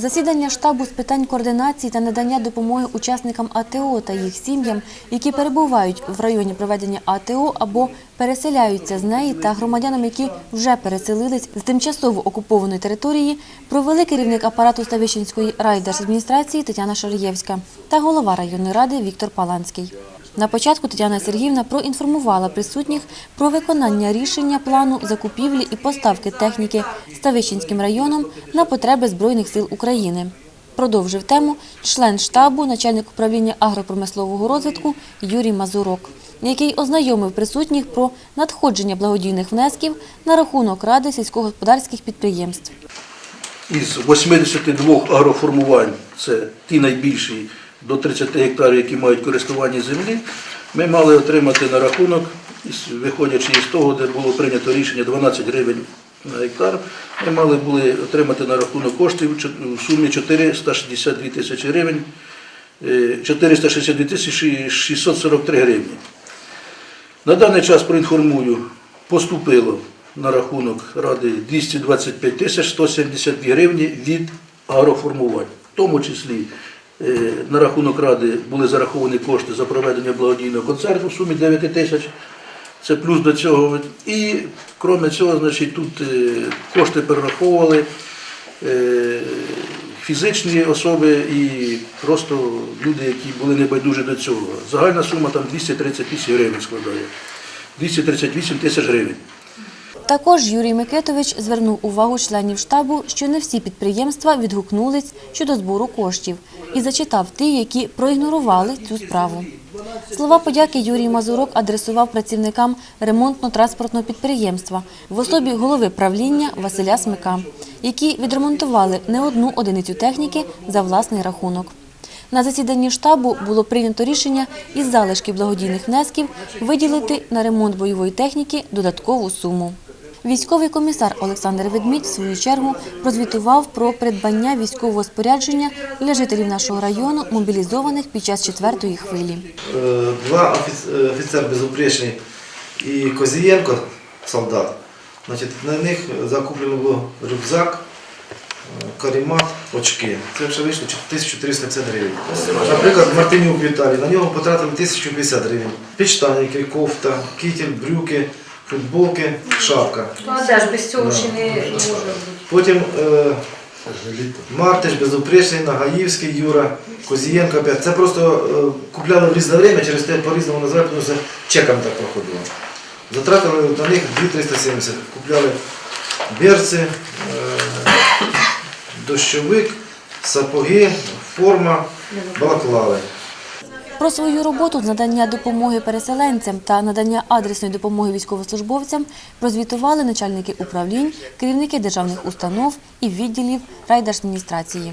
Засідання штабу з питань координації та надання допомоги учасникам АТО та їх сім'ям, які перебувають в районі проведення АТО або переселяються з неї, та громадянам, які вже переселились з тимчасово окупованої території, провели керівник апарату Ставищенської райдержадміністрації Тетяна Шарієвська та голова районної ради Віктор Паланський. На початку Тетяна Сергіївна проінформувала присутніх про виконання рішення плану закупівлі і поставки техніки Ставищенським районом на потреби Збройних сил України. Продовжив тему член штабу, начальник управління агропромислового розвитку Юрій Мазурок, який ознайомив присутніх про надходження благодійних внесків на рахунок ради сільськогосподарських підприємств. Із 82 агроформувань, це ті найбільші до 30 гектарів, які мають користування землі, ми мали отримати на рахунок, виходячи із того, де було прийнято рішення 12 гривень на гектар, ми мали були отримати на рахунок коштів в сумі 462 тисячі гривень, е, 462 тисячі 643 гривні. На даний час проінформую, поступило на рахунок Ради 225 тисяч 172 гривні від агроформувань. В тому числі е, на рахунок Ради були зараховані кошти за проведення благодійного концерту в сумі 9 тисяч. Це плюс до цього. І крім цього, значить, тут е, кошти перераховували е, фізичні особи і просто люди, які були небайдужі до цього. Загальна сума там 238 гривень складає. 238 тисяч гривень. Також Юрій Микитович звернув увагу членів штабу, що не всі підприємства відгукнулись щодо збору коштів і зачитав ті, які проігнорували цю справу. Слова подяки Юрій Мазурок адресував працівникам ремонтно-транспортного підприємства в особі голови правління Василя Смика, які відремонтували не одну одиницю техніки за власний рахунок. На засіданні штабу було прийнято рішення із залишків благодійних внесків виділити на ремонт бойової техніки додаткову суму. Військовий комісар Олександр Ведмідь, в свою чергу, прозвітував про придбання військового спорядження для жителів нашого району, мобілізованих під час четвертої хвилі. Е, Два е, офіцер безупречний і Козієнко, солдат. Значить, на них закуплено було рюкзак, е, карімат, очки. Це вже вийшло 1450 гривень. Наприклад, Мартинюк Віталій, на нього потратили 1050 гривень. Підштанники, кофта, кітель, брюки, футболки, шапка. Ну, а ж без цього ще не не може бути. Потім е, Мартиш, Безупречний, Нагаївський, Юра, Козієнко опять. Це просто е, купляли в різне время, через те по-різному називають, тому що чеком так проходило. Затратили на них 2370. Купляли берці, е, дощовик, сапоги, форма, балаклави. Про свою роботу з надання допомоги переселенцям та надання адресної допомоги військовослужбовцям прозвітували начальники управлінь, керівники державних установ і відділів райдержадміністрації.